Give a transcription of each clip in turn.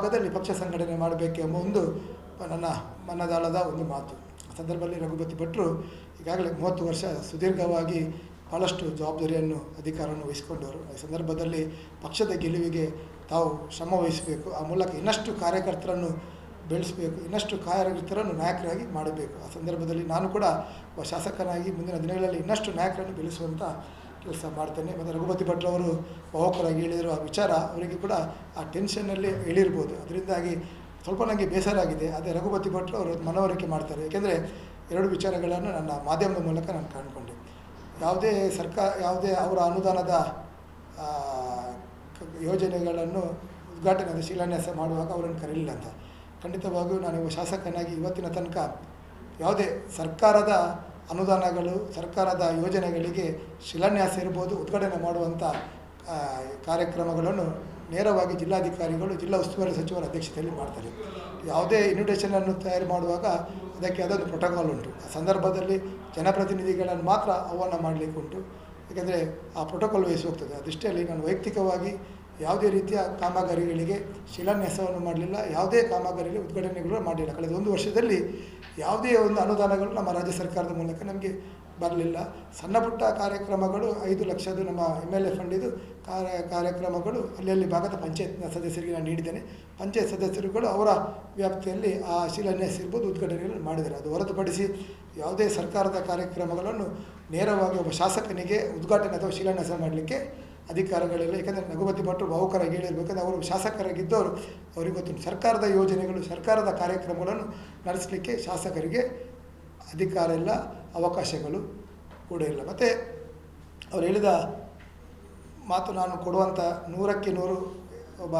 ಭಾಗದಲ್ಲಿ ಪಕ್ಷ ಸಂಘಟನೆ ಮಾಡಬೇಕೆಂಬ ಒಂದು ನನ್ನ ಮನದಾಳದ ಒಂದು ಮಾತು. ಆ ಸಂದರ್ಭದಲ್ಲಿ ರಘುಪತಿ ಭಟ್ರು ಈಗಾಗಲೇ ಮೂವತ್ತು ವರ್ಷ ಸುದೀರ್ಘವಾಗಿ ಭಾಳಷ್ಟು ಜವಾಬ್ದಾರಿಯನ್ನು, ಅಧಿಕಾರವನ್ನು ವಹಿಸಿಕೊಂಡವರು. ಈ ಸಂದರ್ಭದಲ್ಲಿ ಪಕ್ಷದ ಗೆಲುವಿಗೆ ತಾವು ಶ್ರಮ ವಹಿಸಬೇಕು. ಆ ಮೂಲಕ ಇನ್ನಷ್ಟು ಕಾರ್ಯಕರ್ತರನ್ನು ಬೆಳೆಸಬೇಕು. ಇನ್ನಷ್ಟು ಕಾರ್ಯಕರ್ತರನ್ನು ನಾಯಕರಾಗಿ ಮಾಡಬೇಕು. ಆ ಸಂದರ್ಭದಲ್ಲಿ ನಾನು ಕೂಡ ಶಾಸಕನಾಗಿ ಮುಂದಿನ ದಿನಗಳಲ್ಲಿ ಇನ್ನಷ್ಟು ನಾಯಕರನ್ನು ಬೆಳೆಸುವಂಥ ಕೆಲಸ ಮಾಡ್ತೇನೆ. ಮತ್ತು ರಘುಪತಿ ಭಟ್ರವರು ಅವರು ಹೇಳಿರೋ ಆ ವಿಚಾರ ಅವರಿಗೆ ಕೂಡ ಆ ಟೆನ್ಷನ್ನಲ್ಲಿ ಹೇಳಿರ್ಬೋದು ಅದರಿಂದಾಗಿ ಸ್ವಲ್ಪ ನನಗೆ ಬೇಸರ ಆಗಿದೆ ಅದೇ ರಘುಪತಿ ಭಟ್ರು ಅವರು ಮನವರಿಕೆ ಮಾಡ್ತಾರೆ. ಏಕೆಂದರೆ ಎರಡು ವಿಚಾರಗಳನ್ನು ನನ್ನ ಮಾಧ್ಯಮದ ಮೂಲಕ ನಾನು ಕಾಣ್ಕೊಂಡೆ ಯಾವುದೇ ಸರ್ಕಾರ, ಯಾವುದೇ ಅವರ ಅನುದಾನದ ಯೋಜನೆಗಳನ್ನು ಉದ್ಘಾಟನೆ ಅಂದರೆ ಶಿಲಾನ್ಯಾಸ ಮಾಡುವಾಗ ಅವರನ್ನು ಕರೀಲಿಲ್ಲ ಅಂತ. ಖಂಡಿತವಾಗಿಯೂ ನಾನು ಶಾಸಕನಾಗಿ ಇವತ್ತಿನ ತನಕ ಯಾವುದೇ ಸರ್ಕಾರದ ಅನುದಾನಗಳು, ಸರ್ಕಾರದ ಯೋಜನೆಗಳಿಗೆ ಶಿಲಾನ್ಯಾಸ ಇರ್ಬೋದು, ಉದ್ಘಾಟನೆ ಮಾಡುವಂಥ ಕಾರ್ಯಕ್ರಮಗಳನ್ನು ನೇರವಾಗಿ ಜಿಲ್ಲಾಧಿಕಾರಿಗಳು, ಜಿಲ್ಲಾ ಉಸ್ತುವಾರಿ ಸಚಿವರ ಅಧ್ಯಕ್ಷತೆಯಲ್ಲಿ ಮಾಡ್ತಾರೆ. ಯಾವುದೇ ಇನ್ವಿಟೇಷನನ್ನು ತಯಾರು ಮಾಡುವಾಗ ಅದಕ್ಕೆ ಅದೊಂದು ಪ್ರೋಟೋಕಾಲ್ ಉಂಟು. ಆ ಸಂದರ್ಭದಲ್ಲಿ ಜನಪ್ರತಿನಿಧಿಗಳನ್ನು ಮಾತ್ರ ಆಹ್ವಾನ ಮಾಡಲಿಕ್ಕೆ ಉಂಟು ಏಕೆಂದರೆ ಆ ಪ್ರೋಟೋಕಾಲ್ ವಹಿಸಿ ಹೋಗ್ತದೆ. ಅದೃಷ್ಟಿಯಲ್ಲಿ ನಾನು ವೈಯಕ್ತಿಕವಾಗಿ ಯಾವುದೇ ರೀತಿಯ ಕಾಮಗಾರಿಗಳಿಗೆ ಶಿಲಾನ್ಯಾಸವನ್ನು ಮಾಡಲಿಲ್ಲ, ಯಾವುದೇ ಕಾಮಗಾರಿಗಳಿಗೆ ಉದ್ಘಾಟನೆಗಳು ಮಾಡಲಿಲ್ಲ ಕಳೆದ ಒಂದು ವರ್ಷದಲ್ಲಿ ಯಾವುದೇ ಒಂದು ಅನುದಾನಗಳು ನಮ್ಮ ರಾಜ್ಯ ಸರ್ಕಾರದ ಮೂಲಕ ನಮಗೆ ಬರಲಿಲ್ಲ. ಸಣ್ಣ ಪುಟ್ಟ ಕಾರ್ಯಕ್ರಮಗಳು, ಐದು ಲಕ್ಷದ್ದು ನಮ್ಮ ಎಂ ಎಲ್ ಎ ಫಂಡಿದು ಕಾರ್ಯ, ಕಾರ್ಯಕ್ರಮಗಳು ಅಲ್ಲಲ್ಲಿ ಅಲ್ಲಿ ಭಾಗದ ಪಂಚಾಯತ್ನ ಸದಸ್ಯರಿಗೆ ನಾನು ನೀಡಿದ್ದೇನೆ. ಪಂಚಾಯತ್ ಸದಸ್ಯರುಗಳು ಅವರ ವ್ಯಾಪ್ತಿಯಲ್ಲಿ ಆ ಶಿಲಾನ್ಯಾಸ ಇರ್ಬೋದು, ಉದ್ಘಾಟನೆಗಳನ್ನು ಮಾಡಿದ್ದಾರೆ. ಅದು ಹೊರತುಪಡಿಸಿ ಯಾವುದೇ ಸರ್ಕಾರದ ಕಾರ್ಯಕ್ರಮಗಳನ್ನು ನೇರವಾಗಿ ಒಬ್ಬ ಶಾಸಕನಿಗೆ ಉದ್ಘಾಟನೆ ಅಥವಾ ಶಿಲಾನ್ಯಾಸ ಮಾಡಲಿಕ್ಕೆ ಅಧಿಕಾರಗಳಿಲ್ಲ. ಯಾಕಂದರೆ ರಘುಪತಿ ಭಟ್ರು ಭಾವುಕರಾಗಿ ಹೇಳಿರ್ಬೇಕಂದ್ರೆ ಅವರು ಶಾಸಕರಾಗಿದ್ದವರು. ಅವರಿಗೆ ಗೊತ್ತುಂಟು ಸರ್ಕಾರದ ಯೋಜನೆಗಳು, ಸರ್ಕಾರದ ಕಾರ್ಯಕ್ರಮಗಳನ್ನು ನಡೆಸಲಿಕ್ಕೆ ಶಾಸಕರಿಗೆ ಅಧಿಕಾರ ಇಲ್ಲ, ಅವಕಾಶಗಳು ಕೂಡ ಇಲ್ಲ. ಮತ್ತು ಅವರು ಹೇಳಿದ ಮಾತು ನಾನು ಕೊಡುವಂಥ ನೂರಕ್ಕೆ ನೂರು ಒಬ್ಬ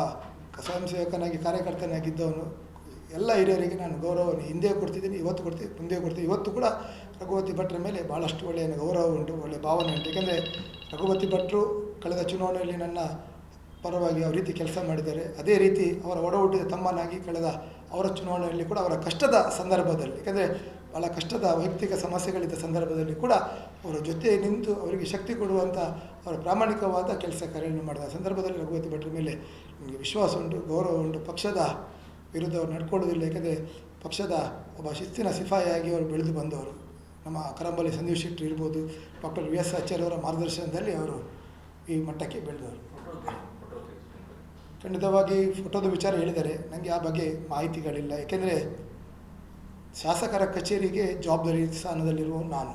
ಸ್ವಯಂ ಸೇವಕನಾಗಿ ಕಾರ್ಯಕರ್ತನಾಗಿದ್ದವನು, ಎಲ್ಲ ಹಿರಿಯರಿಗೆ ನಾನು ಗೌರವವನ್ನು ಹಿಂದೆ ಕೊಡ್ತಿದ್ದೀನಿ, ಇವತ್ತು ಕೊಡ್ತೀನಿ ಮುಂದೆ ಕೊಡ್ತೀನಿ ಇವತ್ತು ಕೂಡ ರಘುಪತಿ ಭಟ್ರ ಮೇಲೆ ಭಾಳಷ್ಟು ಒಳ್ಳೆಯ ಗೌರವ ಉಂಟು, ಒಳ್ಳೆಯ ಭಾವನೆ ಉಂಟು. ಏಕೆಂದರೆ ರಘುಪತಿ ಭಟ್ರು ಕಳೆದ ಚುನಾವಣೆಯಲ್ಲಿ ನನ್ನ ಪರವಾಗಿ ಯಾವ ರೀತಿ ಕೆಲಸ ಮಾಡಿದ್ದಾರೆ. ಅದೇ ರೀತಿ ಅವರ ಒಡ ಹುಟ್ಟಿದ ತಮ್ಮನಾಗಿ ಕಳೆದ ಅವರ ಚುನಾವಣೆಯಲ್ಲಿ ಕೂಡ ಅವರ ಕಷ್ಟದ ಸಂದರ್ಭದಲ್ಲಿ, ಯಾಕಂದರೆ ಭಾಳ ಕಷ್ಟದ ವೈಯಕ್ತಿಕ ಸಮಸ್ಯೆಗಳಿದ್ದ ಸಂದರ್ಭದಲ್ಲಿ ಕೂಡ ಅವರ ಜೊತೆ ನಿಂತು ಅವರಿಗೆ ಶಕ್ತಿ ಕೊಡುವಂಥ ಅವರ ಪ್ರಾಮಾಣಿಕವಾದ ಕೆಲಸ ಕಾರ್ಯವನ್ನು ಮಾಡಿದ ಸಂದರ್ಭದಲ್ಲಿ ರಘುವತಿ ಭಟ್ರ ಮೇಲೆ ನಿಮಗೆ ವಿಶ್ವಾಸ ಉಂಟು, ಗೌರವ ಉಂಟು. ಪಕ್ಷದ ವಿರುದ್ಧ ಅವರು ನಡ್ಕೊಳ್ಳೋದಿಲ್ಲ ಯಾಕಂದರೆ ಪಕ್ಷದ ಒಬ್ಬ ಶಿಸ್ತಿನ ಸಿಫಾಯಿಯಾಗಿ ಅವರು ಬೆಳೆದು ಬಂದವರು. ನಮ್ಮ ಕರಂಬಲಿ ಸಂದೀಪ್ ಶೆಟ್ಟಿ ಇರ್ಬೋದು, ಡಾಕ್ಟರ್ ವಿ ಎಸ್ ಆಚಾರ್ಯವರ ಮಾರ್ಗದರ್ಶನದಲ್ಲಿ ಅವರು ಈ ಮಟ್ಟಕ್ಕೆ ಬೆಳೆದವರು. ಖಂಡಿತವಾಗಿ ಫೋಟೋದ ವಿಚಾರ ಹೇಳಿದರೆ ನನಗೆ ಆ ಬಗ್ಗೆ ಮಾಹಿತಿಗಳಿಲ್ಲ. ಏಕೆಂದರೆ ಶಾಸಕರ ಕಚೇರಿಗೆ ಜವಾಬ್ದಾರಿ ಸ್ಥಾನದಲ್ಲಿರುವ ನಾನು.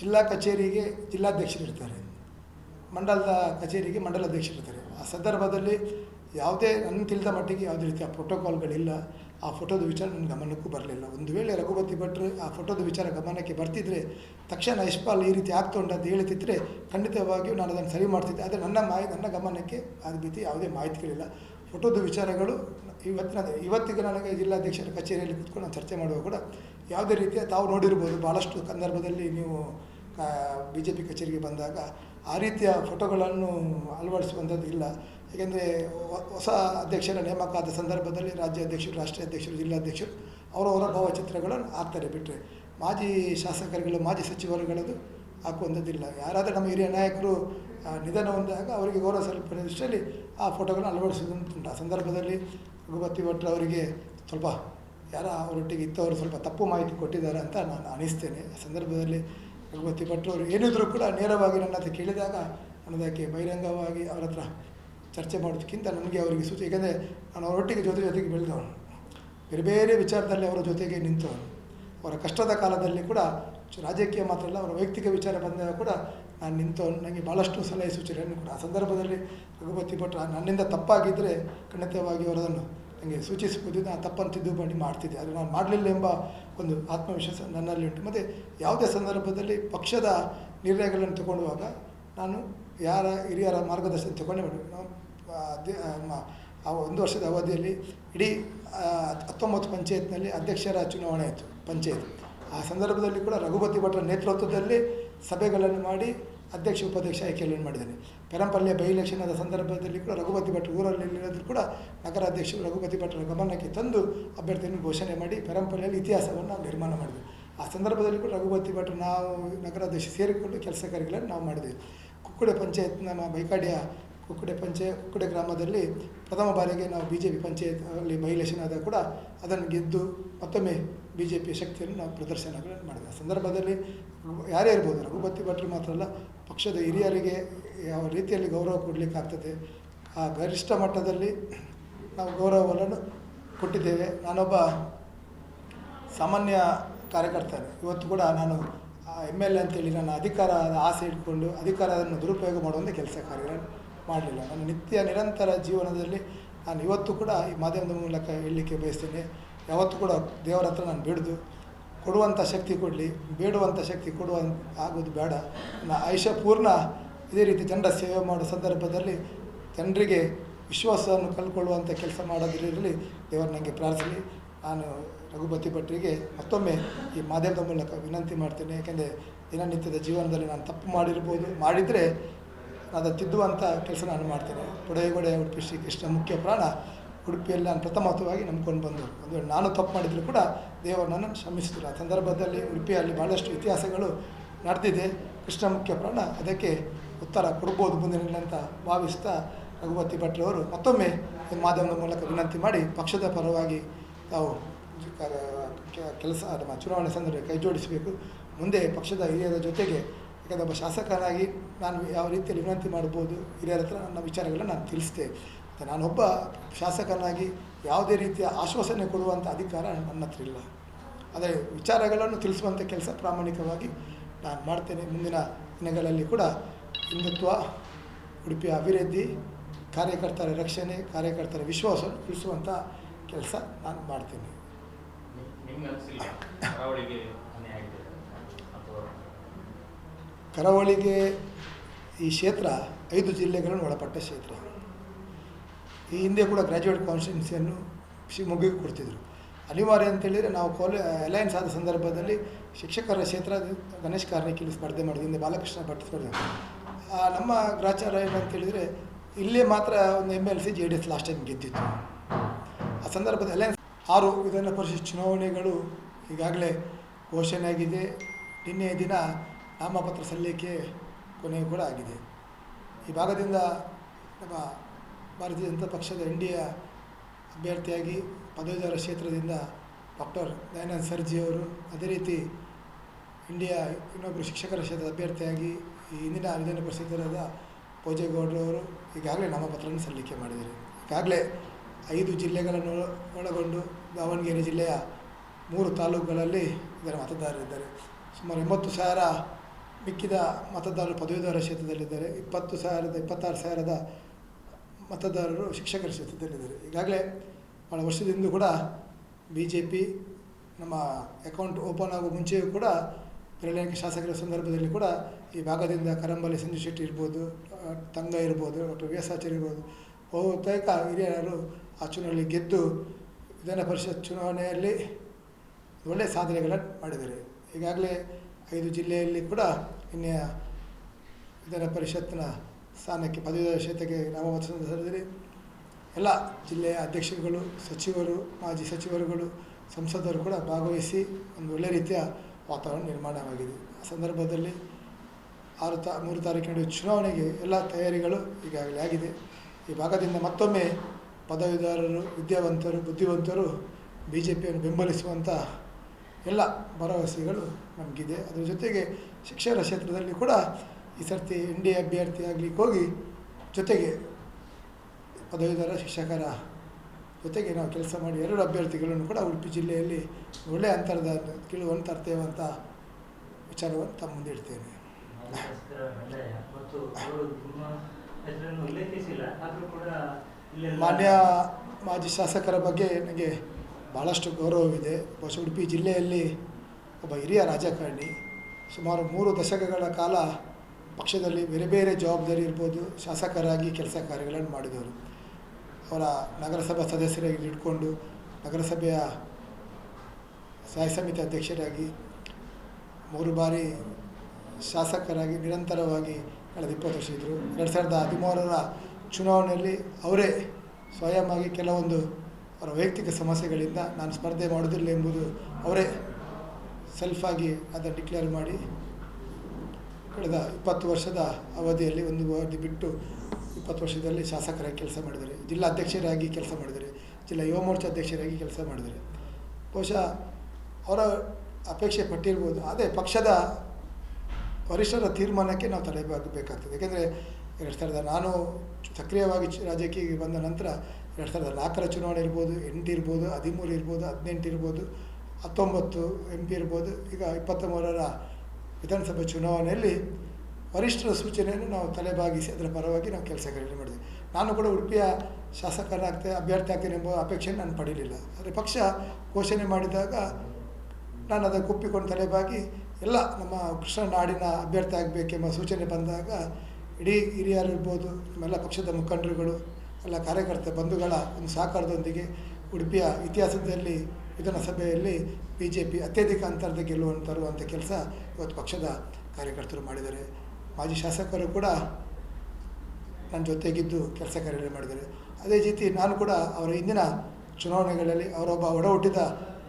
ಜಿಲ್ಲಾ ಕಚೇರಿಗೆ ಜಿಲ್ಲಾಧ್ಯಕ್ಷರಿರ್ತಾರೆ ಮಂಡಲದ ಕಚೇರಿಗೆ ಮಂಡಲಾಧ್ಯಕ್ಷರಿರ್ತಾರೆ ಆ ಸಂದರ್ಭದಲ್ಲಿ ಯಾವುದೇ ನನ್ನ ತಿಳಿದ ಮಟ್ಟಿಗೆ ಯಾವುದೇ ರೀತಿಯ ಪ್ರೋಟೋಕಾಲ್ಗಳಿಲ್ಲ. ಆ ಫೋಟೋದ ವಿಚಾರ ನನ್ನ ಗಮನಕ್ಕೂ ಬರಲಿಲ್ಲ. ಒಂದು ವೇಳೆ ರಘುಪತಿ ಭಟ್ರು ಆ ಫೋಟೋದ ವಿಚಾರ ಗಮನಕ್ಕೆ ಬರ್ತಿದ್ರೆ, ತಕ್ಷಣ ಯಶ್ಪಾಲ್ ಈ ರೀತಿ ಆಗ್ತೊಂಡು ಅಂತ ಹೇಳ್ತಿದ್ರೆ ಖಂಡಿತವಾಗಿಯೂ ನಾನು ಅದನ್ನು ಸರಿ ಮಾಡ್ತಿದ್ದೆ. ಆದರೆ ನನ್ನ ಮಾಹಿತಿ ನನ್ನ ಗಮನಕ್ಕೆ ಅದು ರೀತಿ ಯಾವುದೇ ಮಾಹಿತಿಗಳಿಲ್ಲ ಫೋಟೋದ ವಿಚಾರಗಳು ಇವತ್ತಿನ, ಇವತ್ತಿಗೆ ನನಗೆ ಜಿಲ್ಲಾಧ್ಯಕ್ಷರ ಕಚೇರಿಯಲ್ಲಿ ಕೂತ್ಕೊಂಡು ನಾನು ಚರ್ಚೆ ಮಾಡುವಾಗ ಕೂಡ ಯಾವುದೇ ರೀತಿಯ ತಾವು ನೋಡಿರ್ಬೋದು. ಭಾಳಷ್ಟು ಸಂದರ್ಭದಲ್ಲಿ ನೀವು ಬಿ ಜೆ ಪಿ ಕಚೇರಿಗೆ ಬಂದಾಗ ಆ ರೀತಿಯ ಫೋಟೋಗಳನ್ನು ಅಳವಡಿಸುವಂಥದ್ದು ಇಲ್ಲ. ಏಕೆಂದರೆ ಹೊಸ ಅಧ್ಯಕ್ಷರ ನೇಮಕ ಆದ ಸಂದರ್ಭದಲ್ಲಿ ರಾಜ್ಯ ಅಧ್ಯಕ್ಷರು ರಾಷ್ಟ್ರೀಯ ಅಧ್ಯಕ್ಷರು ಜಿಲ್ಲಾಧ್ಯಕ್ಷರು ಅವರವರ ಭಾವಚಿತ್ರಗಳನ್ನು ಹಾಕ್ತಾರೆ ಬಿಟ್ಟರೆ ಮಾಜಿ ಶಾಸಕರುಗಳು, ಮಾಜಿ ಸಚಿವರುಗಳದ್ದು ಹಾಕುವಂಥದ್ದಿಲ್ಲ. ಯಾರಾದರೂ ನಮ್ಮ ಹಿರಿಯ ನಾಯಕರು ನಿಧನ ಹೊಂದಾಗ ಅವರಿಗೆ ಗೌರವ ಸಲ್ಲಿಸುವ ದೃಷ್ಟಿಯಲ್ಲಿ ಆ ಫೋಟೋಗಳನ್ನು ಅಳವಡಿಸುವುದಂತುಂಟು ಆ ಸಂದರ್ಭದಲ್ಲಿ ರಘುಪತಿ ಭಟ್ರು ಅವರಿಗೆ ಸ್ವಲ್ಪ, ಯಾರ ಅವರೊಟ್ಟಿಗೆ ಇತ್ತವರು ಸ್ವಲ್ಪ ತಪ್ಪು ಮಾಹಿತಿ ಕೊಟ್ಟಿದ್ದಾರೆ ಅಂತ ನಾನು ಅನಿಸ್ತೇನೆ. ಆ ಸಂದರ್ಭದಲ್ಲಿ ರಘುಪತಿ ಭಟ್ರು ಅವರು ಏನಿದ್ರು ಕೂಡ ನೇರವಾಗಿ ನನ್ನ ಹತ್ರ ಕೇಳಿದಾಗ ನಾನು ಅದಕ್ಕೆ ಬಹಿರಂಗವಾಗಿ ಅವರ ಹತ್ರ ಚರ್ಚೆ ಮಾಡೋದಕ್ಕಿಂತ ನನಗೆ ಅವರಿಗೆ ಸೂಚನೆ, ಏಕೆಂದರೆ ನಾನು ಅವರೊಟ್ಟಿಗೆ ಜೊತೆ ಜೊತೆಗೆ ಬೆಳೆದವನು. ಬೇರೆ ಬೇರೆ ವಿಚಾರದಲ್ಲಿ ಅವರ ಜೊತೆಗೆ ನಿಂತವನು. ಅವರ ಕಷ್ಟದ ಕಾಲದಲ್ಲಿ ಕೂಡ ರಾಜಕೀಯ ಮಾತ್ರ ಅಲ್ಲ, ಅವರ ವೈಯಕ್ತಿಕ ವಿಚಾರ ಬಂದಾಗ ಕೂಡ ನಾನು ನಿಂತವನು. ನನಗೆ ಭಾಳಷ್ಟು ಸಲಹೆ ಸೂಚನೆಯನ್ನು ಕೂಡ ಆ ಸಂದರ್ಭದಲ್ಲಿ ರಘುಪತಿ ಭಟ್ರು ನನ್ನಿಂದ ತಪ್ಪಾಗಿದ್ದರೆ ಖಂಡಿತವಾಗಿ ಅವರದನ್ನು ನನಗೆ ಸೂಚಿಸಬಹುದು ಆ ತಪ್ಪನ್ನು ತಿದ್ದುಪಡಿ ಮಾಡ್ತಿದ್ದೆ. ಆದರೆ ನಾನು ಮಾಡಲಿಲ್ಲ ಎಂಬ ಒಂದು ಆತ್ಮವಿಶ್ವಾಸ ನನ್ನಲ್ಲಿ ಉಂಟು. ಮತ್ತು ಯಾವುದೇ ಸಂದರ್ಭದಲ್ಲಿ ಪಕ್ಷದ ನಿರ್ಣಯಗಳನ್ನು ತಗೊಳ್ಳುವಾಗ ನಾನು ಯಾರ ಹಿರಿಯರ ಮಾರ್ಗದರ್ಶನ ತಗೊಂಡೇ ಮಾಡಬೇಕು. ಆ, ಒಂದು ವರ್ಷದ ಅವಧಿಯಲ್ಲಿ ಇಡೀ ಹತ್ತೊಂಬತ್ತು ಪಂಚಾಯತ್ನಲ್ಲಿ ಅಧ್ಯಕ್ಷರ ಚುನಾವಣೆ ಆಯಿತು ಪಂಚಾಯತ್. ಆ ಸಂದರ್ಭದಲ್ಲಿ ಕೂಡ ರಘುಪತಿ ಭಟ್ರ ನೇತೃತ್ವದಲ್ಲಿ ಸಭೆಗಳನ್ನು ಮಾಡಿ ಅಧ್ಯಕ್ಷ, ಉಪಾಧ್ಯಕ್ಷ ಆಯ್ಕೆಗಳನ್ನು ಮಾಡಿದ್ದೇನೆ. ಪರಂಪರೆಯ ಬೈ ಎಲೆಕ್ಷನ್ ಆದ ಸಂದರ್ಭದಲ್ಲಿ ಕೂಡ ರಘುಪತಿ ಭಟ್ರು ಊರಲ್ಲಿ ಇಲ್ಲದಿದ್ದರೂ ಕೂಡ ನಗರಾಧ್ಯಕ್ಷರು ರಘುಪತಿ ಭಟ್ರ ಗಮನಕ್ಕೆ ತಂದು ಅಭ್ಯರ್ಥಿಯನ್ನು ಘೋಷಣೆ ಮಾಡಿ ಪರಂಪರೆಯಲ್ಲಿ ಇತಿಹಾಸವನ್ನು ನಿರ್ಮಾಣ ಮಾಡಿದ್ವಿ ಆ ಸಂದರ್ಭದಲ್ಲಿ ಕೂಡ ರಘುಪತಿ ಭಟ್ರು ನಾವು ನಗರಾಧ್ಯಕ್ಷ ಸೇರಿಕೊಂಡು ಕೆಲಸ ಕಾರ್ಯಗಳನ್ನು ನಾವು ಮಾಡಿದ್ವಿ. ಕುಕ್ಕುಡೆ ಪಂಚಾಯತ್ ನಮ್ಮ ಬೈಕಾಡಿಯ ಕುಕ್ಕುಡೆ ಪಂಚಾಯತ್ ಕುಕ್ಕುಡೆ ಗ್ರಾಮದಲ್ಲಿ ಪ್ರಥಮ ಬಾರಿಗೆ ನಾವು ಬಿ ಜೆ ಪಿ ಪಂಚಾಯತ್ ಅಲ್ಲಿ ಆದಾಗ ಕೂಡ ಅದನ್ನು ಗೆದ್ದು ಮತ್ತೊಮ್ಮೆ ಬಿ ಜೆ ಪಿ ಶಕ್ತಿಯನ್ನು ನಾವು ಪ್ರದರ್ಶನಗಳನ್ನು ಮಾಡಿದೆ ಆ ಸಂದರ್ಭದಲ್ಲಿ ಯಾರೇ ಇರ್ಬೋದು, ರಘುಪತಿ ಭಟ್ರು ಮಾತ್ರ ಅಲ್ಲ, ಪಕ್ಷದ ಹಿರಿಯರಿಗೆ ಯಾವ ರೀತಿಯಲ್ಲಿ ಗೌರವ ಕೊಡಲಿಕ್ಕಾಗ್ತದೆ ಆ ಗರಿಷ್ಠ ಮಟ್ಟದಲ್ಲಿ ನಾವು ಗೌರವವನ್ನು ಕೊಟ್ಟಿದ್ದೇವೆ. ನಾನೊಬ್ಬ ಸಾಮಾನ್ಯ ಕಾರ್ಯಕರ್ತ ಇವತ್ತು ಕೂಡ ನಾನು ಎಂ ಎಲ್ ಎ ಅಂತೇಳಿ ನನ್ನ ಅಧಿಕಾರದ ಆಸೆ ಇಟ್ಕೊಂಡು ಅಧಿಕಾರವನ್ನು ದುರುಪಯೋಗ ಮಾಡುವಂಥ ಕೆಲಸ ಕಾರ್ಯಗಳನ್ನು ಮಾಡಲಿಲ್ಲ. ನನ್ನ ನಿತ್ಯ ನಿರಂತರ ಜೀವನದಲ್ಲಿ ನಾನು ಇವತ್ತು ಕೂಡ ಈ ಮಾಧ್ಯಮದ ಮೂಲಕ ಹೇಳಲಿಕ್ಕೆ ಬಯಸ್ತೇನೆ. ಯಾವತ್ತೂ ಕೂಡ ದೇವರ ಹತ್ರ ನಾನು ಬೇಡ್ದು ಕೊಡುವಂಥ ಶಕ್ತಿ ಕೊಡಲಿ ಬೇಡುವಂಥ ಶಕ್ತಿ ಕೊಡುವ ಆಗೋದು ಬೇಡ. ನನ್ನ ಆಯುಷ್ಯ ಪೂರ್ಣ ಇದೇ ರೀತಿ ಜನರ ಸೇವೆ ಮಾಡೋ ಸಂದರ್ಭದಲ್ಲಿ ಜನರಿಗೆ ವಿಶ್ವಾಸವನ್ನು ಕಲ್ಕೊಳ್ಳುವಂಥ ಕೆಲಸ ಮಾಡೋದ್ರಲ್ಲಿ ದೇವರು ನನಗೆ ಪ್ರಾರ್ಥಿಸಲಿ. ನಾನು ರಘುಪತಿ ಭಟ್ರಿಗೆ ಮತ್ತೊಮ್ಮೆ ಈ ಮಾಧ್ಯಮದ ಮೂಲಕ ವಿನಂತಿ ಮಾಡ್ತೇನೆ. ಯಾಕೆಂದರೆ ದಿನನಿತ್ಯದ ಜೀವನದಲ್ಲಿ ನಾನು ತಪ್ಪು ಮಾಡಿರ್ಬೋದು, ಮಾಡಿದರೆ ಅದು ತಿದ್ದುವಂಥ ಕೆಲಸ ನಾನು ಮಾಡ್ತೇನೆ. ಪುಡೈಗೊಡೆ ಉಡುಪಿ, ಶ್ರೀಕೃಷ್ಣ ಮುಖ್ಯ ಪ್ರಾಣ. ಉಡುಪಿಯಲ್ಲಿ ನಾನು ಪ್ರಥಮತವಾಗಿ ನಂಬ್ಕೊಂಡು ಬಂದರು ಒಂದು ನಾನು ತಪ್ಪು ಮಾಡಿದರೂ ಕೂಡ ದೇವರು ನನ್ನನ್ನು ಶ್ರಮಿಸಿದ್ರು ಆ ಸಂದರ್ಭದಲ್ಲಿ ಉಡುಪಿಯಲ್ಲಿ ಭಾಳಷ್ಟು ಇತಿಹಾಸಗಳು ನಡೆದಿದೆ. ಕೃಷ್ಣ ಮುಖ್ಯ ಪ್ರಾಣ, ಅದಕ್ಕೆ ಉತ್ತರ ಕೊಡ್ಬೋದು ಮುಂದಿನ ಅಂತ ಭಾವಿಸ್ತಾ ರಘುಪತಿ ಭಟ್ರವರು ಮತ್ತೊಮ್ಮೆ ಮಾಧ್ಯಮದ ಮೂಲಕ ವಿನಂತಿ ಮಾಡಿ ಪಕ್ಷದ ಪರವಾಗಿ ತಾವು ಕೆಲಸ ಅಥವಾ ಚುನಾವಣೆ ಸಂದರ್ಭ ಕೈ ಜೋಡಿಸಬೇಕು. ಮುಂದೆ ಪಕ್ಷದ ಹಿರಿಯರ ಜೊತೆಗೆ ಯಾಕಂದರೆ ಒಬ್ಬ ಶಾಸಕನಾಗಿ ನಾನು ಯಾವ ರೀತಿಯಲ್ಲಿ ವಿನಂತಿ ಮಾಡ್ಬೋದು, ಹಿರಿಯರ ಹತ್ರ ನನ್ನ ವಿಚಾರಗಳನ್ನು ನಾನು ತಿಳಿಸ್ತೇನೆ. ಮತ್ತು ನಾನೊಬ್ಬ ಶಾಸಕನಾಗಿ ಯಾವುದೇ ರೀತಿಯ ಆಶ್ವಾಸನೆ ಕೊಡುವಂಥ ಅಧಿಕಾರ ನನ್ನ ಹತ್ರ ಇಲ್ಲ. ಆದರೆ ವಿಚಾರಗಳನ್ನು ತಿಳಿಸುವಂಥ ಕೆಲಸ ಪ್ರಾಮಾಣಿಕವಾಗಿ ನಾನು ಮಾಡ್ತೇನೆ. ಮುಂದಿನ ದಿನಗಳಲ್ಲಿ ಕೂಡ ಹಿಂದುತ್ವ ಉಡುಪಿಯ ಅಭಿವೃದ್ಧಿ ಕಾರ್ಯಕರ್ತರ ರಕ್ಷಣೆ ಕಾರ್ಯಕರ್ತರ ವಿಶ್ವಾಸ ತಿಳಿಸುವಂಥ ಕೆಲಸ ನಾನು ಮಾಡ್ತೇನೆ. ಕರಾವಳಿಗೆ ಈ ಕ್ಷೇತ್ರ ಐದು ಜಿಲ್ಲೆಗಳನ್ನು ಒಳಪಟ್ಟ ಕ್ಷೇತ್ರ. ಈ ಹಿಂದೆ ಕೂಡ ಗ್ರ್ಯಾಜುಯೇಟ್ ಕಾನ್ಸ್ಟಿಟ್ಯೂನ್ಸಿಯನ್ನು ಶಿವಮೊಗ್ಗಕ್ಕೆ ಕೊಡ್ತಿದ್ರು. ಅನಿವಾರ್ಯ ಅಂತೇಳಿದರೆ ನಾವು ಕಾಲೇ ಅಲಯನ್ಸ್ ಆದ ಸಂದರ್ಭದಲ್ಲಿ ಶಿಕ್ಷಕರ ಕ್ಷೇತ್ರ ಗಣೇಶ್ ಕಾರ್ಣಿಕಿಲಿ ಸ್ಪರ್ಧೆ ಮಾಡಿದ್ವಿ, ಹಿಂದೆ ಬಾಲಕೃಷ್ಣ ಭಟ್ ಸ್ಪರ್ಧೆ ನಮ್ಮ ಗ್ರಾಚಾರ ಏನಂತೇಳಿದರೆ ಇಲ್ಲೇ ಮಾತ್ರ ಒಂದು M L C J D S last time ಗೆದ್ದಿತ್ತು. ಆ ಸಂದರ್ಭದಲ್ಲಿ ಅಲಯನ್ಸ್ ಆರು ವಿಧಾನ ಪರಿಷತ್ ಚುನಾವಣೆಗಳು ಈಗಾಗಲೇ ಘೋಷಣೆ ಆಗಿದೆ. ನಿನ್ನೆ ದಿನ ನಾಮಪತ್ರ ಸಲ್ಲಿಕೆ ಕೊನೆಯೂ ಕೂಡ ಆಗಿದೆ. ಈ ಭಾಗದಿಂದ ನಮ್ಮ ಭಾರತೀಯ ಜನತಾ ಪಕ್ಷದ ಎನ್ ಡಿ ಎ ಅಭ್ಯರ್ಥಿಯಾಗಿ ಪದವೀಧರ ಕ್ಷೇತ್ರದಿಂದ ಡಾಕ್ಟರ್ ದಯಾನಂದ್ ಸರ್ಜಿ ಅವರು, ಅದೇ ರೀತಿ ಇಂಡಿಯಾ ಇನ್ನೊಬ್ಬರು ಶಿಕ್ಷಕರ ಕ್ಷೇತ್ರದ ಅಭ್ಯರ್ಥಿಯಾಗಿ ಈ ಹಿಂದಿನ ವಿಧಾನ ಪರಿಷತ್ತರಾದ ಭೋಜೇಗೌಡರವರು ಈಗಾಗಲೇ ನಾಮಪತ್ರವನ್ನು ಸಲ್ಲಿಕೆ ಮಾಡಿದ್ದಾರೆ. ಈಗಾಗಲೇ ಐದು ಜಿಲ್ಲೆಗಳನ್ನು ಒಳಗೊಂಡು ದಾವಣಗೆರೆ ಜಿಲ್ಲೆಯ ಮೂರು ತಾಲೂಕುಗಳಲ್ಲಿ ಇದರ ಮತದಾರರಿದ್ದಾರೆ. ಸುಮಾರು ಎಂಬತ್ತು ಸಾವಿರ ಮಿಕ್ಕಿದ ಮತದಾರರು ಪದವೀಧರ ಕ್ಷೇತ್ರದಲ್ಲಿದ್ದಾರೆ. ಇಪ್ಪತ್ತು ಸಾವಿರದ, ಇಪ್ಪತ್ತಾರು ಸಾವಿರದ ಮತದಾರರು ಶಿಕ್ಷಕರ ಕ್ಷೇತ್ರದಲ್ಲಿದ್ದಾರೆ ಈಗಾಗಲೇ ಭಾಳ ವರ್ಷದಿಂದ ಕೂಡ ಬಿ ಜೆ ಪಿ ನಮ್ಮ ಅಕೌಂಟ್ ಓಪನ್ ಆಗೋ ಮುಂಚೆಯೂ ಕೂಡ ಬೆರಳಿಕೆ ಶಾಸಕರ ಸಂದರ್ಭದಲ್ಲಿ ಕೂಡ ಈ ಭಾಗದಿಂದ ಕರಂಬಲಿ ಸಂಜು ಶೆಟ್ಟಿ ಇರ್ಬೋದು ತಂಗ ಇರ್ಬೋದು, ಡಾಕ್ಟರ್ ವಿ ಎಸ್ ಆಚಾರ್ಯ ಇರ್ಬೋದು, ಬಹುತೇಕ ಹಿರಿಯರು ಆ ಚುನಾವಣೆಯಲ್ಲಿ ಗೆದ್ದು ವಿಧಾನ ಪರಿಷತ್ ಚುನಾವಣೆಯಲ್ಲಿ ಒಳ್ಳೆಯ ಸಾಧನೆಗಳನ್ನು ಮಾಡಿದ್ದಾರೆ. ಈಗಾಗಲೇ ಐದು ಜಿಲ್ಲೆಯಲ್ಲಿ ಕೂಡ ನಿನ್ನೆಯ ವಿಧಾನ ಪರಿಷತ್ನ ಸ್ಥಾನಕ್ಕೆ ಪದವೀಧರ ಕ್ಷೇತ್ರಕ್ಕೆ ನಾಮಪತ್ರ ಸಂದರ್ಭದಲ್ಲಿ ಎಲ್ಲ ಜಿಲ್ಲೆಯ ಅಧ್ಯಕ್ಷರುಗಳು, ಸಚಿವರು, ಮಾಜಿ ಸಚಿವರುಗಳು, ಸಂಸದರು ಕೂಡ ಭಾಗವಹಿಸಿ ಒಂದು ಒಳ್ಳೆಯ ರೀತಿಯ ವಾತಾವರಣ ನಿರ್ಮಾಣವಾಗಿದೆ. ಆ ಸಂದರ್ಭದಲ್ಲಿ ಆರು ತಾ, ಮೂರು ತಾರೀಕಿನ ಚುನಾವಣೆಗೆ ಎಲ್ಲ ತಯಾರಿಗಳು ಈಗಾಗಲೇ ಆಗಿದೆ. ಈ ಭಾಗದಿಂದ ಮತ್ತೊಮ್ಮೆ ಪದವೀಧರರು, ವಿದ್ಯಾವಂತರು, ಬುದ್ಧಿವಂತರು ಬಿ ಜೆ ಪಿಯನ್ನು ಬೆಂಬಲಿಸುವಂಥ ಎಲ್ಲ ಭರವಸೆಗಳು ನಮಗಿದೆ. ಅದರ ಜೊತೆಗೆ ಶಿಕ್ಷಣ ಕ್ಷೇತ್ರದಲ್ಲಿ ಕೂಡ ಈ ಸರ್ತಿ ಎನ್ ಡಿ ಎ ಅಭ್ಯರ್ಥಿ ಆಗ್ಲಿಕ್ಕೆ ಹೋಗಿ ಜೊತೆಗೆ ಪದವೀಧರ ಶಿಕ್ಷಕರ ಜೊತೆಗೆ ನಾವು ಕೆಲಸ ಮಾಡಿ ಎರಡು ಅಭ್ಯರ್ಥಿಗಳನ್ನು ಕೂಡ ಉಡುಪಿ ಜಿಲ್ಲೆಯಲ್ಲಿ ಒಳ್ಳೆಯ ಅಂತರದ ಗೆಲುವನ್ನು ಅಂತ ವಿಚಾರವನ್ನು ತಮ್ಮ ಮುಂದೆ ಇಡ್ತೇನೆ. ಮಾನ್ಯ ಮಾಜಿ ಶಾಸಕರ ಬಗ್ಗೆ ನನಗೆ ಭಾಳಷ್ಟು ಗೌರವವಿದೆ. ಬಹುಶಃ ಉಡುಪಿ ಜಿಲ್ಲೆಯಲ್ಲಿ ಒಬ್ಬ ಹಿರಿಯ ರಾಜಕಾರಣಿ ಸುಮಾರು ಮೂರು ದಶಕಗಳ ಕಾಲ ಪಕ್ಷದಲ್ಲಿ ಬೇರೆ ಬೇರೆ ಜವಾಬ್ದಾರಿ ಇರ್ಬೋದು, ಶಾಸಕರಾಗಿ ಕೆಲಸ ಕಾರ್ಯಗಳನ್ನು ಮಾಡಿದವರು. ಅವರ ನಗರಸಭಾ ಸದಸ್ಯರಾಗಿ ಇಟ್ಕೊಂಡು ನಗರಸಭೆಯ ಸ್ಥಾಯಿ ಸಮಿತಿ ಅಧ್ಯಕ್ಷರಾಗಿ ಮೂರು ಬಾರಿ ಶಾಸಕರಾಗಿ ನಿರಂತರವಾಗಿ ಕಳೆದ ಇಪ್ಪತ್ತು ವರ್ಷ ಇದ್ದರು. ಎರಡು ಸಾವಿರದ ಹದಿಮೂರರ ಚುನಾವಣೆಯಲ್ಲಿ ಅವರೇ ಸ್ವಯಂ ಆಗಿ ಕೆಲವೊಂದು ಅವರ ವೈಯಕ್ತಿಕ ಸಮಸ್ಯೆಗಳಿಂದ ನಾನು ಸ್ಪರ್ಧೆ ಮಾಡೋದಿಲ್ಲ ಎಂಬುದು ಅವರೇ ಸೆಲ್ಫಾಗಿ ಅದನ್ನು ಡಿಕ್ಲೇರ್ ಮಾಡಿ ಕಳೆದ ಇಪ್ಪತ್ತು ವರ್ಷದ ಅವಧಿಯಲ್ಲಿ ಒಂದು ಅವಧಿ ಬಿಟ್ಟು ಇಪ್ಪತ್ತು ವರ್ಷದಲ್ಲಿ ಶಾಸಕರಾಗಿ ಕೆಲಸ ಮಾಡಿದರೆ ಜಿಲ್ಲಾ ಅಧ್ಯಕ್ಷರಾಗಿ ಕೆಲಸ ಮಾಡಿದರೆ ಜಿಲ್ಲಾ ಯುವ ಮೋರ್ಚಾ ಅಧ್ಯಕ್ಷರಾಗಿ ಕೆಲಸ ಮಾಡಿದರೆ ಬಹುಶಃ ಅವರ ಅಪೇಕ್ಷೆ ಪಟ್ಟಿರ್ಬೋದು. ಅದೇ ಪಕ್ಷದ ವರಿಷ್ಠರ ತೀರ್ಮಾನಕ್ಕೆ ನಾವು ತಲೆಬಾಗಬೇಕಾಗ್ತದೆ ಯಾಕೆಂದರೆ ಎರಡು ಸಾವಿರದ ನಾನು ಸಕ್ರಿಯವಾಗಿ ರಾಜಕೀಯಕ್ಕೆ ಬಂದ ನಂತರ ಎರಡು ಸಾವಿರದ ನಾಲ್ಕರ ಚುನಾವಣೆ ಇರ್ಬೋದು, ಎಂಟು ಇರ್ಬೋದು, ಹದಿಮೂರು ಇರ್ಬೋದು, ಹದಿನೆಂಟು ಇರ್ಬೋದು, ಹತ್ತೊಂಬತ್ತು ಎಂ ಪಿ ಇರ್ಬೋದು, ಈಗ ಇಪ್ಪತ್ತ ಮೂರರ ವಿಧಾನಸಭೆ ಚುನಾವಣೆಯಲ್ಲಿ ವರಿಷ್ಠರ ಸೂಚನೆಯನ್ನು ನಾವು ತಲೆಬಾಗಿಸಿ ಅದರ ಪರವಾಗಿ ನಾವು ಕೆಲಸ ಕಾರ್ಯ ಮಾಡಿದ್ವಿ. ನಾನು ಕೂಡ ಉಡುಪಿಯ ಶಾಸಕನಾಗ್ತೆ ಅಭ್ಯರ್ಥಿ ಆಗ್ತೇನೆ ಎಂಬ ಅಪೇಕ್ಷೆಯನ್ನು ನಾನು ಪಡೀಲಿಲ್ಲ. ಆದರೆ ಪಕ್ಷ ಘೋಷಣೆ ಮಾಡಿದಾಗ ನಾನು ಅದಕ್ಕೆ ಒಪ್ಪಿಕೊಂಡು ತಲೆಬಾಗಿ ಎಲ್ಲ ನಮ್ಮ ಕೃಷ್ಣ ನಾಡಿನ ಅಭ್ಯರ್ಥಿ ಆಗಬೇಕೆಂಬ ಸೂಚನೆ ಬಂದಾಗ ಇಡೀ ಹಿರಿಯರು ಇರ್ಬೋದು, ನಮ್ಮೆಲ್ಲ ಪಕ್ಷದ ಮುಖಂಡರುಗಳು, ಎಲ್ಲ ಕಾರ್ಯಕರ್ತ ಬಂಧುಗಳ ಒಂದು ಸಹಕಾರದೊಂದಿಗೆ ಉಡುಪಿಯ ಇತಿಹಾಸದಲ್ಲಿ ವಿಧಾನಸಭೆಯಲ್ಲಿ ಬಿ ಜೆ ಪಿ ಅತ್ಯಧಿಕ ಅಂತರದ ಗೆಲುವನ್ನು ತರುವಂಥ ಕೆಲಸ ಇವತ್ತು ಪಕ್ಷದ ಕಾರ್ಯಕರ್ತರು ಮಾಡಿದ್ದಾರೆ. ಮಾಜಿ ಶಾಸಕರು ಕೂಡ ನನ್ನ ಜೊತೆಗಿದ್ದು ಕೆಲಸ ಕಾರ್ಯ ಮಾಡಿದ್ದಾರೆ. ಅದೇ ರೀತಿ ನಾನು ಕೂಡ ಅವರ ಹಿಂದಿನ ಚುನಾವಣೆಗಳಲ್ಲಿ ಅವರೊಬ್ಬ ಒಡ ಹುಟ್ಟಿದ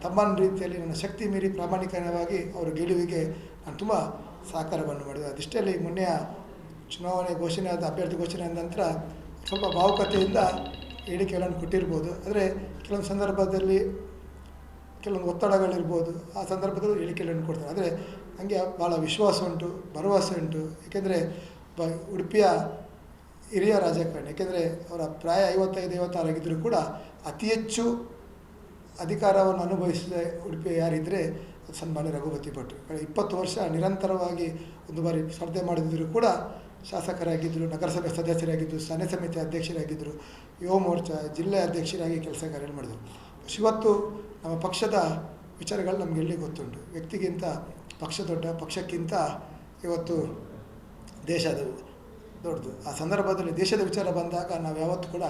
ತಮ್ಮನ ರೀತಿಯಲ್ಲಿ ನನ್ನ ಶಕ್ತಿ ಮೀರಿ ಪ್ರಾಮಾಣಿಕವಾಗಿ ಅವರ ಗೆಲುವಿಗೆ ನಾನು ತುಂಬ ಸಹಕಾರವನ್ನು ಮಾಡಿದೆ. ಅದಿಷ್ಟೇ ಮೊನ್ನೆಯ ಚುನಾವಣೆ ಘೋಷಣೆ ಆದ ಅಭ್ಯರ್ಥಿ ಘೋಷಣೆ ಆದ ನಂತರ ಸ್ವಲ್ಪ ಭಾವುಕತೆಯಿಂದ ಹೇಳಿಕೆಗಳನ್ನು ಕೊಟ್ಟಿರ್ಬೋದು. ಆದರೆ ಕೆಲವೊಂದು ಸಂದರ್ಭದಲ್ಲಿ ಕೆಲವೊಂದು ಒತ್ತಡಗಳಿರ್ಬೋದು, ಆ ಸಂದರ್ಭದಲ್ಲಿ ಹೇಳಿಕೆಗಳನ್ನು ಕೊಡ್ತಾರೆ. ಅಂದರೆ ನನಗೆ ಭಾಳ ವಿಶ್ವಾಸ ಉಂಟು, ಭರವಸೆ ಉಂಟು. ಏಕೆಂದರೆ ಬ, ಉಡುಪಿಯ ಹಿರಿಯ ರಾಜಕಾರಣಿ, ಏಕೆಂದರೆ ಅವರ ಪ್ರಾಯ ಐವತ್ತೈದು, ಐವತ್ತಾರಾಗಿದ್ದರೂ ಕೂಡ ಅತಿ ಹೆಚ್ಚು ಅಧಿಕಾರವನ್ನು ಅನುಭವಿಸಿದ ಉಡುಪಿ ಯಾರಿದ್ದರೆ ಸನ್ಮಾನ್ಯ ರಘುಪತಿ ಭಟ್ರು ಇಪ್ಪತ್ತು ವರ್ಷ ನಿರಂತರವಾಗಿ ಒಂದು ಬಾರಿ ಸ್ಪರ್ಧೆ ಮಾಡಿದ್ರು ಕೂಡ ಶಾಸಕರಾಗಿದ್ದರು, ನಗರಸಭೆ ಸದಸ್ಯರಾಗಿದ್ದರು ಸನ್ನೆ ಸಮಿತಿ ಅಧ್ಯಕ್ಷರಾಗಿದ್ದರು, ಯುವ ಮೋರ್ಚಾ ಜಿಲ್ಲೆ ಅಧ್ಯಕ್ಷರಾಗಿ ಕೆಲಸ ಕಾರ್ಯ ಮಾಡಿದರು. ಇವತ್ತು ನಮ್ಮ ಪಕ್ಷದ ವಿಚಾರಗಳು ನಮಗೆಲ್ಲಿ ಗೊತ್ತುಂಟು? ವ್ಯಕ್ತಿಗಿಂತ ಪಕ್ಷ ದೊಡ್ಡ, ಪಕ್ಷಕ್ಕಿಂತ ಇವತ್ತು ದೇಶದ ದೊಡ್ಡದು. ಆ ಸಂದರ್ಭದಲ್ಲಿ ದೇಶದ ವಿಚಾರ ಬಂದಾಗ ನಾವು ಯಾವತ್ತೂ ಕೂಡ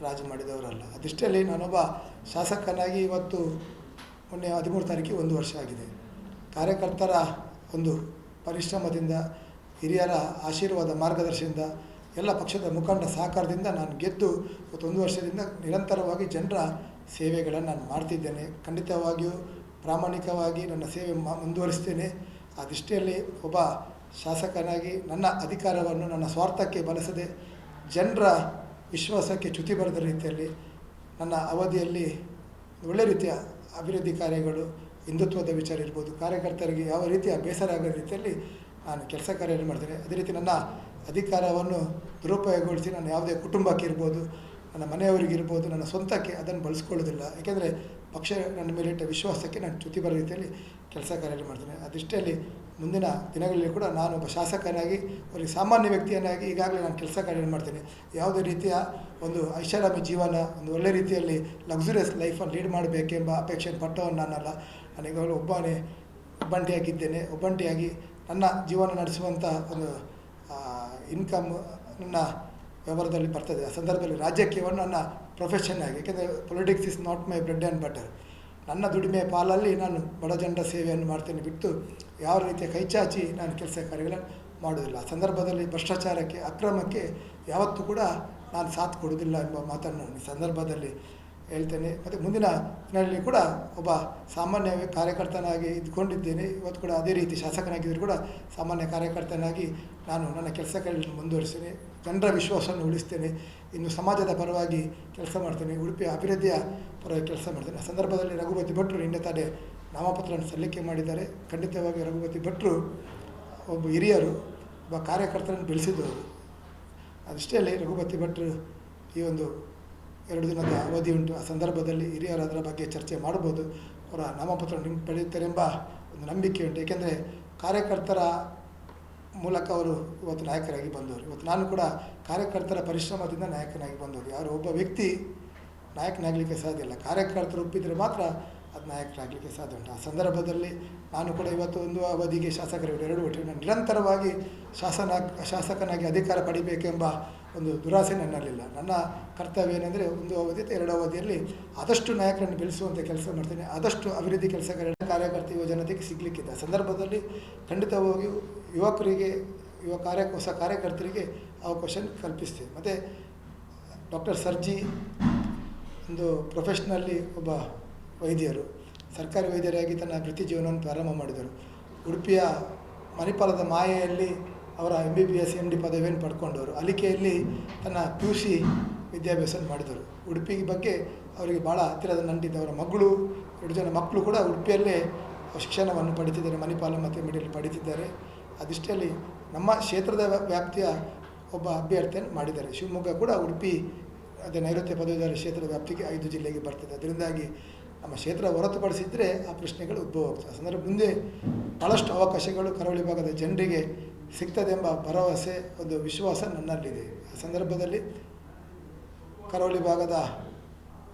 ರಾಜಿ ಮಾಡಿದವರಲ್ಲ. ಅದಿಷ್ಟಲ್ಲಿ ನಾನೊಬ್ಬ ಶಾಸಕನಾಗಿ ಇವತ್ತು ಮೊನ್ನೆ ಹದಿಮೂರು ತಾರೀಕಿಗೆ ಒಂದು ವರ್ಷ ಆಗಿದೆ. ಕಾರ್ಯಕರ್ತರ ಒಂದು ಪರಿಶ್ರಮದಿಂದ, ಹಿರಿಯರ ಆಶೀರ್ವಾದ ಮಾರ್ಗದರ್ಶನದಿಂದ ಎಲ್ಲ ಪಕ್ಷದ ಮುಖಂಡ ಸಹಕಾರದಿಂದ ನಾನು ಗೆದ್ದು ಇವತ್ತೊಂದು ವರ್ಷದಿಂದ ನಿರಂತರವಾಗಿ ಜನರ ಸೇವೆಗಳನ್ನು ನಾನು ಮಾಡ್ತಿದ್ದೇನೆ. ಖಂಡಿತವಾಗಿಯೂ ಪ್ರಾಮಾಣಿಕವಾಗಿ ನನ್ನ ಸೇವೆ ಮುಂದುವರಿಸ್ತೇನೆ. ಆ ದೃಷ್ಟಿಯಲ್ಲಿ ಒಬ್ಬ ಶಾಸಕನಾಗಿ ನನ್ನ ಅಧಿಕಾರವನ್ನು ನನ್ನ ಸ್ವಾರ್ಥಕ್ಕೆ ಬಳಸದೆ ಜನರ ವಿಶ್ವಾಸಕ್ಕೆ ಚ್ಯುತಿ ಬರೆದ ರೀತಿಯಲ್ಲಿ ನನ್ನ ಅವಧಿಯಲ್ಲಿ ಒಳ್ಳೆ ರೀತಿಯ ಅಭಿವೃದ್ಧಿ ಕಾರ್ಯಗಳು, ಹಿಂದುತ್ವದ ವಿಚಾರ ಇರ್ಬೋದು, ಕಾರ್ಯಕರ್ತರಿಗೆ ಯಾವ ರೀತಿಯ ಬೇಸರ ಆಗೋ ರೀತಿಯಲ್ಲಿ ನಾನು ಕೆಲಸ ಕಾರ್ಯ ಮಾಡ್ತೇನೆ. ಅದೇ ರೀತಿ ನನ್ನ ಅಧಿಕಾರವನ್ನು ದುರುಪಯೋಗಗೊಳಿಸಿ ನಾನು ಯಾವುದೇ ಕುಟುಂಬಕ್ಕೆ ಇರ್ಬೋದು ನನ್ನ ಮನೆಯವರಿಗಿರ್ಬೋದು, ನನ್ನ ಸ್ವಂತಕ್ಕೆ ಅದನ್ನು ಬಳಸ್ಕೊಳ್ಳೋದಿಲ್ಲ. ಯಾಕೆಂದರೆ ಪಕ್ಷ ನನ್ನ ಮೇಲಿಟ್ಟ ವಿಶ್ವಾಸಕ್ಕೆ ನಾನು ಚ್ಯುತಿ ಬರೋ ರೀತಿಯಲ್ಲಿ ಕೆಲಸ ಕಾರ್ಯ ಮಾಡ್ತೇನೆ. ಅದಿಷ್ಟೇ ಮುಂದಿನ ದಿನಗಳಲ್ಲಿ ಕೂಡ ನಾನು ಒಬ್ಬ ಶಾಸಕನಾಗಿ ಅವರಿಗೆ ಸಾಮಾನ್ಯ ವ್ಯಕ್ತಿಯನ್ನಾಗಿ ಈಗಾಗಲೇ ನಾನು ಕೆಲಸ ಕಾರ್ಯ ಮಾಡ್ತೇನೆ. ಯಾವುದೇ ರೀತಿಯ ಒಂದು ಐಷಾರಾಮಿ ಜೀವನ, ಒಂದು ಒಳ್ಳೆ ರೀತಿಯಲ್ಲಿ ಲಕ್ಸುರಿಯಸ್ ಲೈಫನ್ನು ಲೀಡ್ ಮಾಡಬೇಕೆಂಬ ಅಪೇಕ್ಷೆ ಪಟ್ಟವನು ನಾನಲ್ಲ. ನನಗೆ ಒಬ್ಬನೇ, ಒಬ್ಬಂಟಿಯಾಗಿದ್ದೇನೆ. ಒಬ್ಬಂಟಿಯಾಗಿ ನನ್ನ ಜೀವನ ನಡೆಸುವಂಥ ಒಂದು ಇನ್ಕಮ್ ನನ್ನ ವ್ಯವಹಾರದಲ್ಲಿ ಬರ್ತದೆ. ಆ ಸಂದರ್ಭದಲ್ಲಿ ರಾಜ್ಯಕ್ಕೆ ಒಂದು ನನ್ನ ಪ್ರೊಫೆಷನ್ ಆಗಿ, ಯಾಕೆಂದರೆ politics is not my bread and butter ನನ್ನ ದುಡಿಮೆ ಪಾಲಲ್ಲಿ ನಾನು ಬಡ ಜನರ ಸೇವೆಯನ್ನು ಮಾಡ್ತೇನೆ ಬಿಟ್ಟು ಯಾವ ರೀತಿಯ ಕೈಚಾಚಿ ನಾನು ಕೆಲಸ ಕಾರ್ಯಗಳನ್ನು ಮಾಡುವುದಿಲ್ಲ. ಆ ಸಂದರ್ಭದಲ್ಲಿ ಭ್ರಷ್ಟಾಚಾರಕ್ಕೆ, ಅಕ್ರಮಕ್ಕೆ ಯಾವತ್ತೂ ಕೂಡ ನಾನು ಸಾಥ್ ಕೊಡುವುದಿಲ್ಲ ಎಂಬ ಮಾತನ್ನು ಈ ಸಂದರ್ಭದಲ್ಲಿ ಹೇಳ್ತೇನೆ. ಮತ್ತು ಮುಂದಿನ ದಿನಗಳಲ್ಲಿ ಕೂಡ ಒಬ್ಬ ಸಾಮಾನ್ಯ ಕಾರ್ಯಕರ್ತನಾಗಿ ಇದ್ಕೊಂಡಿದ್ದೇನೆ. ಇವತ್ತು ಕೂಡ ಅದೇ ರೀತಿ ಶಾಸಕನಾಗಿದ್ದರೂ ಕೂಡ ಸಾಮಾನ್ಯ ಕಾರ್ಯಕರ್ತನಾಗಿ ನಾನು ನನ್ನ ಕೆಲಸಗಳನ್ನು ಮುಂದುವರಿಸ್ತೇನೆ. ಜನರ ವಿಶ್ವಾಸವನ್ನು ಉಳಿಸ್ತೇನೆ. ಇನ್ನು ಸಮಾಜದ ಪರವಾಗಿ ಕೆಲಸ ಮಾಡ್ತೇನೆ. ಉಡುಪಿಯ ಅಭಿವೃದ್ಧಿಯ ಪರವಾಗಿ ಕೆಲಸ ಮಾಡ್ತೇನೆ. ಆ ಸಂದರ್ಭದಲ್ಲಿ ರಘುಪತಿ ಭಟ್ರು ನಿನ್ನೆ ತಾನೇ ನಾಮಪತ್ರವನ್ನು ಸಲ್ಲಿಕೆ ಮಾಡಿದ್ದಾರೆ. ಖಂಡಿತವಾಗಿ ರಘುಪತಿ ಭಟ್ರು ಒಬ್ಬ ಹಿರಿಯರು, ಒಬ್ಬ ಕಾರ್ಯಕರ್ತರನ್ನು ಬೆಳೆಸಿದವರು. ಅದಷ್ಟೇ ಅಲ್ಲಿ, ರಘುಪತಿ ಭಟ್ರು ಈ ಒಂದು ಎರಡು ದಿನದ ಅವಧಿ ಉಂಟು. ಆ ಸಂದರ್ಭದಲ್ಲಿ ಹಿರಿಯರು ಅದರ ಬಗ್ಗೆ ಚರ್ಚೆ ಮಾಡ್ಬೋದು ಅವರ ನಾಮಪತ್ರ ನಿಮ್ಮ ಪಡೆಯುತ್ತಾರೆಂಬ ಒಂದು ನಂಬಿಕೆ ಉಂಟು. ಏಕೆಂದರೆ ಕಾರ್ಯಕರ್ತರ ಮೂಲಕ ಅವರು ಇವತ್ತು ನಾಯಕರಾಗಿ ಬಂದವರು. ಇವತ್ತು ನಾನು ಕೂಡ ಕಾರ್ಯಕರ್ತರ ಪರಿಶ್ರಮದಿಂದ ನಾಯಕನಾಗಿ ಬಂದವರು ಯಾರು ಒಬ್ಬ ವ್ಯಕ್ತಿ ನಾಯಕನಾಗಲಿಕ್ಕೆ ಸಾಧ್ಯ ಇಲ್ಲ. ಕಾರ್ಯಕರ್ತರು ಒಪ್ಪಿದರೆ ಮಾತ್ರ ಅದು ನಾಯಕರಾಗಲಿಕ್ಕೆ ಸಾಧ್ಯ ಉಂಟು. ಆ ಸಂದರ್ಭದಲ್ಲಿ ನಾನು ಕೂಡ ಇವತ್ತು ಒಂದು ಅವಧಿಗೆ ಶಾಸಕರು ಎರಡು ಒಟ್ಟಿಗೆ ನಾನು ನಿರಂತರವಾಗಿ ಶಾಸನ ಶಾಸಕನಾಗಿ ಅಧಿಕಾರ ಪಡಿಬೇಕೆಂಬ ಒಂದು ದುರಾಸೆ ನನ್ನಲ್ಲಿಲ್ಲ. ನನ್ನ ಕರ್ತವ್ಯ ಏನೆಂದರೆ ಒಂದು ಅವಧಿ ಅಥವಾ ಎರಡು ಅವಧಿಯಲ್ಲಿ ಆದಷ್ಟು ನಾಯಕರನ್ನು ಬೆಳೆಸುವಂಥ ಕೆಲಸ ಮಾಡ್ತೇನೆ. ಆದಷ್ಟು ಅಭಿವೃದ್ಧಿ ಕೆಲಸಗಳ ಕಾರ್ಯಕರ್ತ, ಯುವ ಜನತೆಗೆ ಸಿಗಲಿಕ್ಕಿದೆ. ಆ ಸಂದರ್ಭದಲ್ಲಿ ಖಂಡಿತವಾಗಿಯೂ ಯುವಕರಿಗೆ, ಯುವ ಕಾರ್ಯ, ಹೊಸ ಕಾರ್ಯಕರ್ತರಿಗೆ ಅವಕಾಶ ಕಲ್ಪಿಸ್ತೀವಿ ಮತ್ತು ಡಾಕ್ಟರ್ ಸರ್ಜಿ ಒಂದು ಪ್ರೊಫೆಷ್ನಲ್ಲಿ ಒಬ್ಬ ವೈದ್ಯರು, ಸರ್ಕಾರಿ ವೈದ್ಯರಾಗಿ ತನ್ನ ವೃತ್ತಿ ಜೀವನವನ್ನು ಪ್ರಾರಂಭ ಮಾಡಿದರು. ಉಡುಪಿಯ ಮಣಿಪಾಲದ ಮಾಯೆಯಲ್ಲಿ ಅವರ M B B S M D ಪದವಿಯನ್ನು ಪಡ್ಕೊಂಡವರು. ಅಲಿಕೆಯಲ್ಲಿ ತನ್ನ ಪಿ ಯು ಸಿ ವಿದ್ಯಾಭ್ಯಾಸ ಮಾಡಿದರು. ಉಡುಪಿ ಬಗ್ಗೆ ಅವರಿಗೆ ಭಾಳ ಹತ್ತಿರದ ನಂಟಿದ್ದ ಅವರ ಮಗಳು, ಎರಡು ಜನ ಮಕ್ಕಳು ಕೂಡ ಉಡುಪಿಯಲ್ಲೇ ಶಿಕ್ಷಣವನ್ನು ಪಡಿತಿದ್ದಾರೆ. ಮಣಿಪಾಲ ಮತ್ತು ಮಿಡಿಯಲ್ಲಿ ಪಡಿತಿದ್ದಾರೆ. ಅದಿಷ್ಟಲ್ಲಿ ನಮ್ಮ ಕ್ಷೇತ್ರದ ವ್ಯಾ- ವ್ಯಾಪ್ತಿಯ ಒಬ್ಬ ಅಭ್ಯರ್ಥಿಯನ್ನು ಮಾಡಿದ್ದಾರೆ. ಶಿವಮೊಗ್ಗ ಕೂಡ ಉಡುಪಿ ಅದೇ ನೈಋತ್ಯ ಪದವೀಧರ ಕ್ಷೇತ್ರದ ವ್ಯಾಪ್ತಿಗೆ ಐದು ಜಿಲ್ಲೆಗೆ ಬರ್ತದೆ. ಅದರಿಂದಾಗಿ ನಮ್ಮ ಕ್ಷೇತ್ರ ಹೊರತುಪಡಿಸಿದರೆ ಆ ಪ್ರಶ್ನೆಗಳು ಉದ್ಭವ ಆಗ್ತದೆ. ಸಂದರ್ಭ ಮುಂದೆ ಭಾಳಷ್ಟು ಅವಕಾಶಗಳು ಕರಾವಳಿ ಭಾಗದ ಜನರಿಗೆ ಸಿಗ್ತದೆಂಬ ಭರವಸೆ, ಒಂದು ವಿಶ್ವಾಸ ನನ್ನಲ್ಲಿದೆ. ಆ ಸಂದರ್ಭದಲ್ಲಿ ಕರಾವಳಿ ಭಾಗದ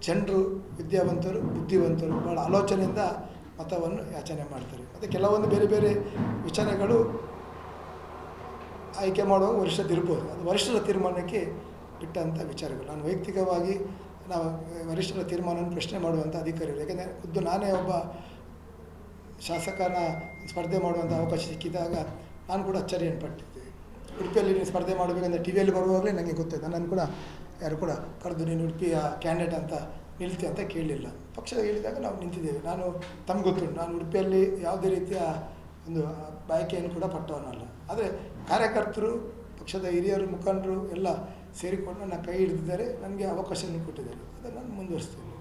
ಜನರು, ವಿದ್ಯಾವಂತರು, ಬುದ್ಧಿವಂತರು ಭಾಳ ಆಲೋಚನೆಯಿಂದ ಮತವನ್ನು ಯಾಚನೆ ಮಾಡ್ತಾರೆ. ಮತ್ತು ಕೆಲವೊಂದು ಬೇರೆ ಬೇರೆ ವಿಚಾರಗಳು ಆಯ್ಕೆ ಮಾಡುವ ವರ್ಷದಿರ್ಬೋದು ಅದು ವರಿಷ್ಠರ ತೀರ್ಮಾನಕ್ಕೆ ಬಿಟ್ಟಂಥ ವಿಚಾರಗಳು. ನಾನು ವೈಯಕ್ತಿಕವಾಗಿ ನಾವು ವರಿಷ್ಠರ ತೀರ್ಮಾನವನ್ನು ಪ್ರಶ್ನೆ ಮಾಡುವಂಥ ಅಧಿಕಾರಿಗಳು. ಯಾಕೆಂದರೆ ಖುದ್ದು ನಾನೇ ಒಬ್ಬ ಶಾಸಕನ ಸ್ಪರ್ಧೆ ಮಾಡುವಂಥ ಅವಕಾಶ ಸಿಕ್ಕಿದಾಗ ನಾನು ಕೂಡ ಅಚ್ಚರಿಯನ್ನು ಪಟ್ಟಿದ್ದೆ. ಉಡುಪಿಯಲ್ಲಿ ನೀನು ಸ್ಪರ್ಧೆ ಮಾಡಬೇಕಂದ್ರೆ ಟಿ ವಿಯಲ್ಲಿ ಬರುವಾಗಲೇ ನನಗೆ ಗೊತ್ತಾಯ್ತು. ನಾನು ಕೂಡ ಯಾರು ಕೂಡ ಕರೆದು ನೀನು ಉಡುಪಿಯ ಕ್ಯಾಂಡಿಡೇಟ್ ಅಂತ ನಿಲ್ತಿ ಅಂತ ಕೇಳಲಿಲ್ಲ. ಪಕ್ಷ ಹೇಳಿದಾಗ ನಾವು ನಿಂತಿದ್ದೇವೆ. ನಾನು ತಮ್ಗೆ ಗೊತ್ತುಂಟು. ನಾನು ಉಡುಪಿಯಲ್ಲಿ ಯಾವುದೇ ರೀತಿಯ ಒಂದು ಬಯಕೆಯನ್ನು ಕೂಡ ಪಟ್ಟವನಲ್ಲ. ಆದರೆ ಕಾರ್ಯಕರ್ತರು, ಪಕ್ಷದ ಹಿರಿಯರು, ಮುಖಂಡರು ಎಲ್ಲ ಸೇರಿಕೊಂಡು ನನ್ನ ಕೈ ಹಿಡಿದಿದ್ದಾರೆ. ನನಗೆ ಅವಕಾಶವನ್ನು ಕೊಟ್ಟಿದ್ದಾರೆ. ಅದನ್ನು ನಾನು ಮುಂದುವರಿಸ್ತೇನೆ.